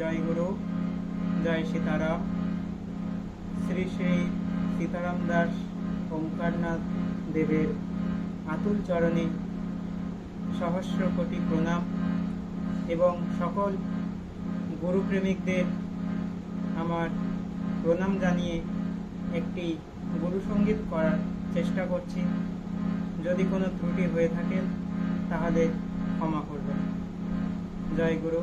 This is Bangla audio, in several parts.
জয় গুরু, জয় সীতারাম। শ্রী শ্রী সীতারাম দাস ওঙ্কারনাথ দেবের আতুল চরণে সহস্র কোটি প্রণাম এবং সকল গুরুপ্রেমিকদের আমার প্রণাম জানিয়ে একটি গুরু সংগীত করার চেষ্টা করছি। যদি কোনো ত্রুটি হয়ে থাকে, তাহলে ক্ষমা করবেন। জয় গুরু।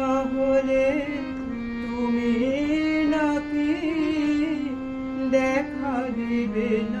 দিবে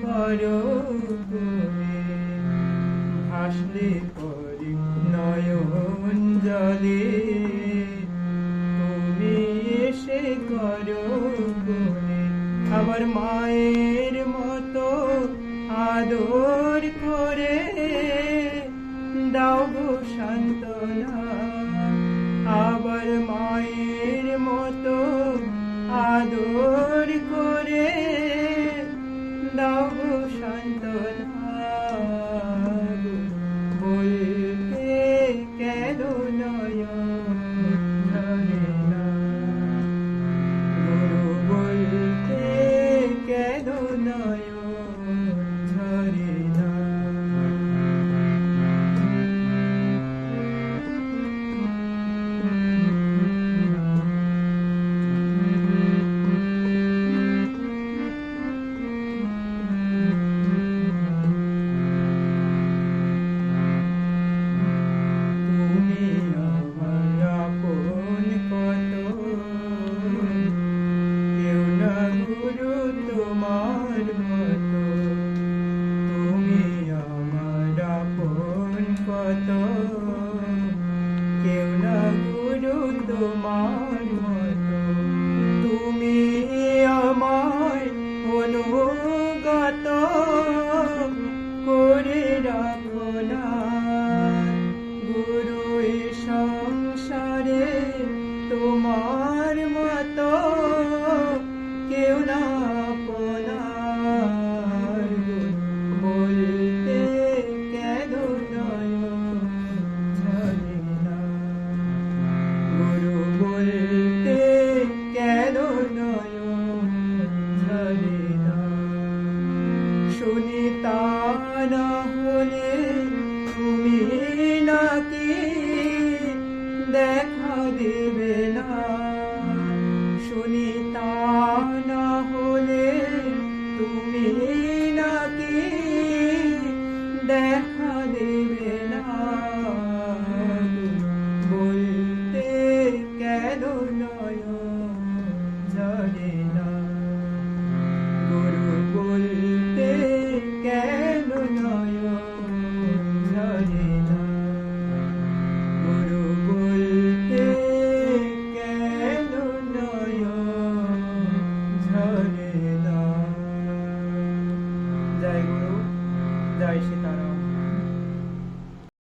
করো করে ভাসলে পরে নয়ন জলে তুমি এসে করো করে আমার মায়ের মতো আদর করে দাও গো আবার মায়ের মতো আদর তোমার দেখা দেবে না। শুনি তার